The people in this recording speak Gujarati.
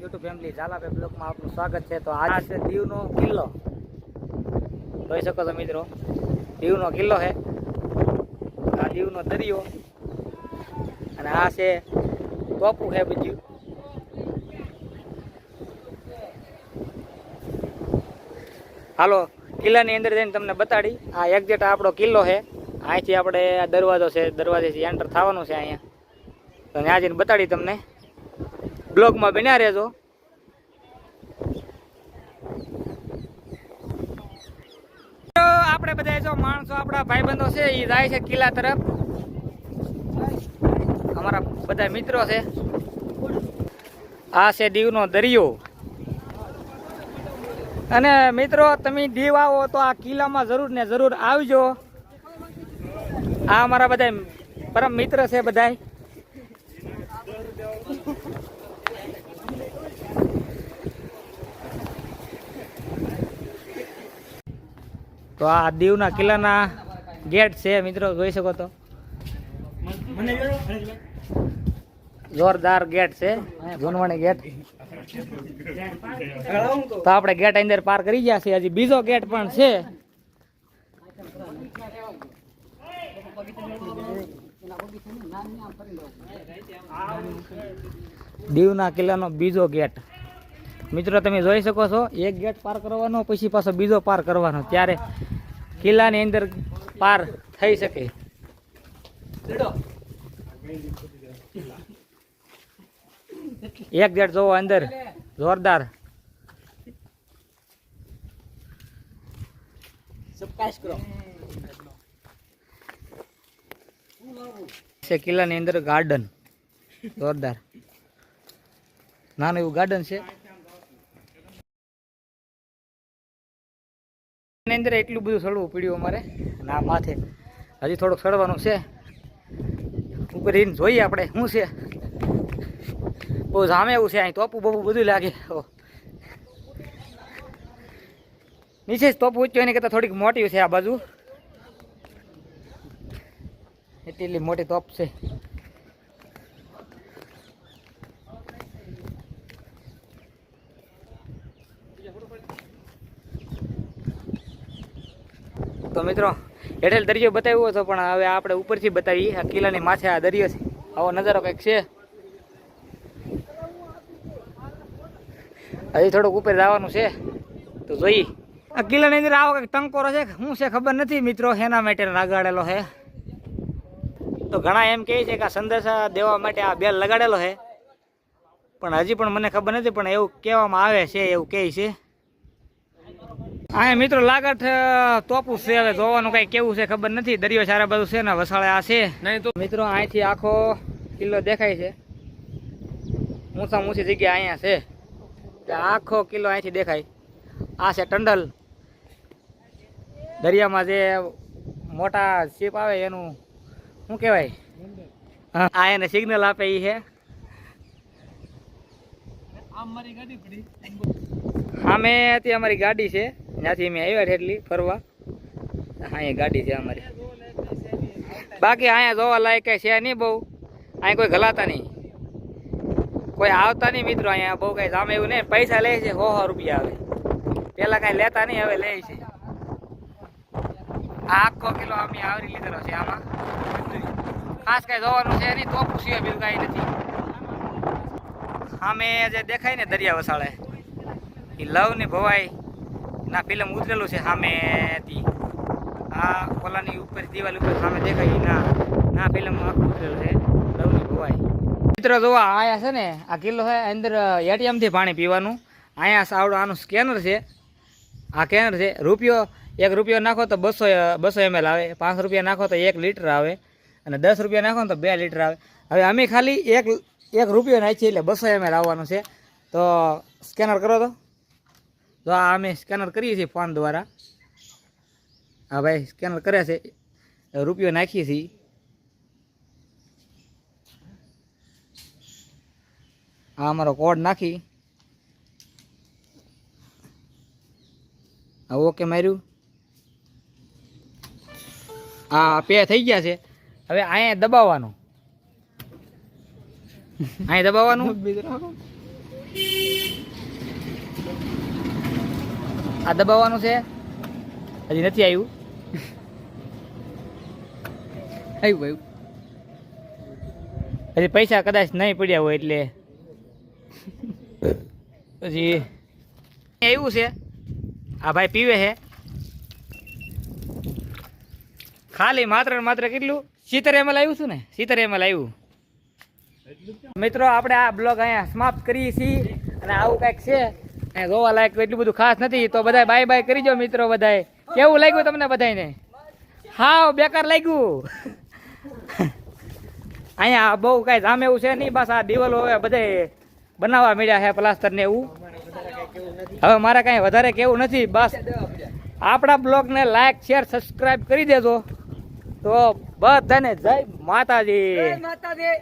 યુટ્યુબ ફેમિલી ઝાલાપે બ્લોગમાં આપનું સ્વાગત છે. તો આ છે દીવનો કિલ્લો. જોઈ શકો છો મિત્રો, દીવનો કિલ્લો છે. આ દીવનો દરિયો. અને આ છે ટોપુ છે બીજું. હાલો, કિલ્લાની અંદર જઈને તમને બતાડી. આ એક્ઝેક્ટ આપણો કિલ્લો છે. અહીંથી આપણે આ દરવાજો છે, દરવાજેથી એન્ટર થવાનું છે અહીંયા. તો ત્યાં જઈને બતાડી તમને. બ્લોગમાં બન્યા રહેજો. આપણે બધા જો માણસો, આપણા ભાઈબંધો છે એ જાય છે કિલ્લા તરફ. અમારા બધા મિત્રો છે. આ છે દીવનો દરિયો. અને મિત્રો, તમે દીવ આવો તો આ કિલ્લામાં જરૂર ને જરૂર આવજો. આ અમારા બધા પરમ મિત્ર છે બધાય. તો આ દીવના કિલ્લાના ગેટ છે, મિત્રો, જોઈ શકો તો. જોરદાર ગેટ છે જોનવાણી ગેટ. તો આપણે ગેટ અંદર પાર કરી ગયા છીએ. હજી બીજો ગેટ પણ છે. દીવના કિલ્લાનો બીજો ગેટ. મિત્રો, તમે જોઈ શકો છો, એક ગેટ પાર કરવાનો, પછી પાછો બીજો પાર કરવાનો. ત્યારે કિલ્લાની અંદર પાર થઈ શકે. એક ગેટ જોવો અંદર. જોરદાર. છે કિલ્લાની અંદર ગાર્ડન જોરદાર. નાનું એવું ગાર્ડન છે. એની અંદર એટલું બધું સડવું પડ્યું અમારે. ના માથે. હજી થોડુંક ચડવાનું છે. ઉપર રહીને જોઈએ આપણે, શું છે? બહુ જામે એવું છે અહીં, તોપું બપુ બધું લાગે. નીચે જ તોપું ઊંચો એની કરતાં થોડીક મોટી છે આ બાજુ. એટલી મોટી તોપ છે. મિત્રો, હેઠળ દરિયો બતાવ્યો હતો, પણ હવે આપણે ઉપરથી બતાવીએ. આ કિલ્લાની માથે આ દરિયો છે. આવો નજારો કંઈક છે. હજી થોડુંક ઉપર જવાનું છે. તો જોઈ આ કિલ્લાની અંદર આવો કંઈક ટંકોરો છે શું છે ખબર નથી મિત્રો એના માટે લગાડેલો છે. તો ઘણા એમ કહે છે કે આ સંદેશા દેવા માટે આ બેલ લગાડેલો છે. પણ હજી પણ મને ખબર નથી, પણ એવું કહેવામાં આવે છે, એવું કહે છે. હા મિત્રો લાગત અ, તોપું છે. હવે જોવાનું કઈ કેવું છે ખબર નથી. દરિયો સારા બાજુ છે ને વસાળે આ છે. નહીં તો મિત્રો અહીંથી આખો કિલ્લો દેખાય છે. ઊંચા ઊંચી જગ્યા અહીંયા છે. આખો કિલ્લો અહીંથી દેખાય. આ છે ટંડલ. દરિયામાં જે મોટા શિપ આવે એનું શું કહેવાય? આ એને સિગ્નલ આપે એ છે. સામે હતી અમારી ગાડી છે. ત્યાંથી અમે આવ્યા છે એટલી ફરવા. હા અહીંયા ગાડી છે અમારી. બાકી અહીંયા જોવા લાયક કંઈ છે નહીં બહુ. અહીંયા કોઈ ગલાતા નહીં. કોઈ આવતા નહીં મિત્રો અહીંયા, બહુ કંઈ સામે એવું નહીં. પૈસા લે છે, સો સો રૂપિયા આવે. પહેલાં કાંઈ લેતા નહીં, હવે લે છે. આખો કિલો અમે આવરી લીધેલો છે આમાં. ખાસ કાંઈ જોવાનું છે નહીં, તો પૂછ્યું બીજું કાંઈ નથી. સામે જે દેખાય ને દરિયા વસાળે, એ લવ ને ભવાઈ ના ફિલ્મ ઉતરેલું છે સામેથી. આ ઓલાની ઉપર, દિવાલ ઉપર સામે દેખાય ના. ના ફિલ્મ ઉતરેલું છે. લવની ભવાઈ. મિત્રો, જોવા આયા છે ને, આ કિલ્લો છે, અંદર એટીએમથી પાણી પીવાનું. અહીંયા સાવડો આનું સ્કેનર છે. આ સ્કેનર છે. રૂપિયો, એક રૂપિયો નાખો તો બસો બસો એમએલ આવે. પાંચ રૂપિયા નાખો તો એક લીટર આવે. અને દસ રૂપિયા નાખો તો બે લીટર આવે. હવે અમે ખાલી એક એક રૂપિયો નાખીએ એટલે બસો એમએલ આવવાનું છે. તો, સ્કેનર કરો તો. તો આ અમે સ્કેનર કરીએ છીએ ફોન દ્વારા. હા ભાઈ સ્કેનર કરે છે. રૂપિયો નાખીએ છીએ. આ અમારો કોડ નાખી. હા ઓકે માર્યું. હા પે થઈ ગયા છે. હવે અહીંયા દબાવવાનું. અહીંયા દબાવવાનું. આ દબાવવાનું છે. હજી નથી આવ્યું. આવ્યું આવ્યું. હજી પૈસા કદાચ નહીં પડ્યા હોય એટલે. હજી આવ્યું છે. આ ભાઈ પીવે છે. ખાલી માત્ર માત્ર કેટલું? સિત્તેર એમએલ આવ્યું છું ને? સિત્તેર એમએલ આવ્યું. મિત્રો, આપણે આ બ્લોગ અહીંયા સમાપ્ત કરીએ છીએ. અને આવું કંઈક છે. જોવા લાયક એટલું બધું ખાસ નથી, તો બધા બાય બાય કરી જો મિત્રો બધાય. કેવું લાગ્યું તમને બધાને હાવ બેકાર લાગ્યું. અહીંયા બહુ કાંઈ જામ એવું છે નહીં, બસ આ દિવાલો હવે બધે બનાવવા મળ્યા છે પ્લાસ્ટર ને એવું. હવે મારે કાંઈ વધારે કેવું નથી, બસ આપણા બ્લોગને લાઈક શેર સબસ્ક્રાઈબ કરી દેજો. તો બધાને જય માતાજી. માતાજી.